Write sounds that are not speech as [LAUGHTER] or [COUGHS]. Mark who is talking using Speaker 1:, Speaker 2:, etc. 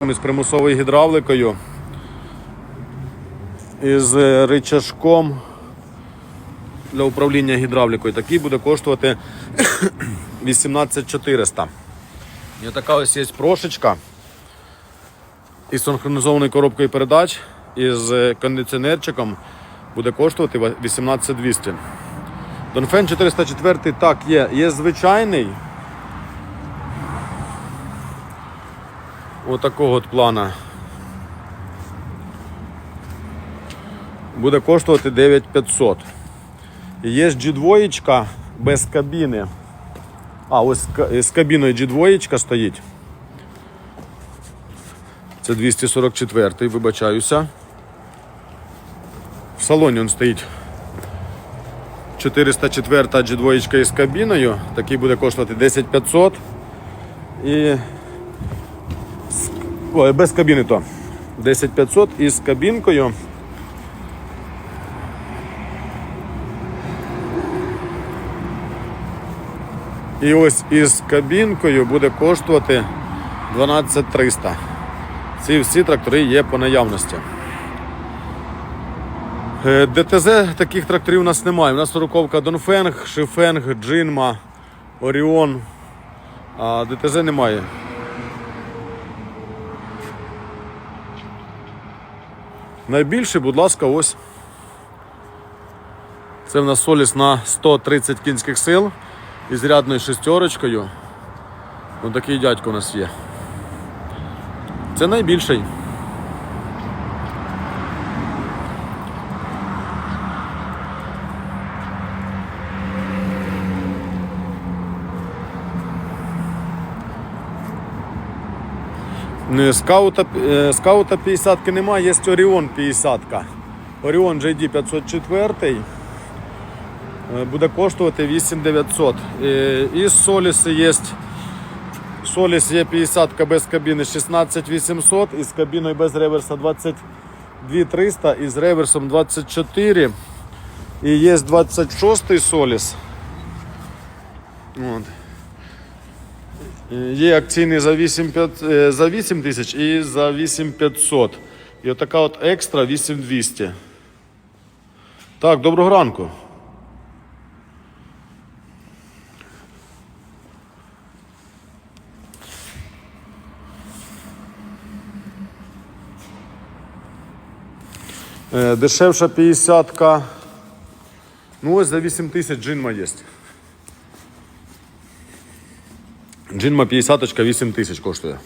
Speaker 1: з примусовою гідравликою. Із е, ричажком для управління гідравлікою. Такий буде коштувати [COUGHS] 18400. І така ось є прошечка із синхронізованою коробкою передач із е, кондиціонерчиком буде коштувати 18200. Донфен 404 так є. Є звичайний. Отакого от плана. Буде коштувати 9500. І Є G2 без кабіни. А, ось з кабіною G2 стоїть. Це 244-й, вибачаюся. В салоні він стоїть 404 G2 із кабіною. Такий буде коштувати 10500. І Ой, без кабіни то. 10500 із кабінкою. І ось із кабінкою буде коштувати 12300. Ці всі трактори є по наявності. Е, ДТЗ таких тракторів у нас немає. У нас сороковка Донфенг, Шифенг, Джинма, Оріон. А ДТЗ немає. Найбільший, будь ласка, ось. Це в нас соліс на 130 кінських сил із рядною шестерочкою. Ось такий дядько у нас є. Це найбільший. Скаута, е, скаута 50 немає, є Оріон 50. Оріон JD 504 е, буде коштувати 8900. Е, І Соліси є. Соліс є 50 без кабіни 16800 і з кабіною без реверса 22300 і з реверсом 24. І є 26 Соліс. От. Е, Є акційний за 8, 5, е, за 8 тисяч і за 8500. І отака от екстра 8200. Так, доброго ранку. Е, Дешевша 50-ка. Ну ось за 8 тисяч джинма є. Джинма 50 8 тисяч коштує.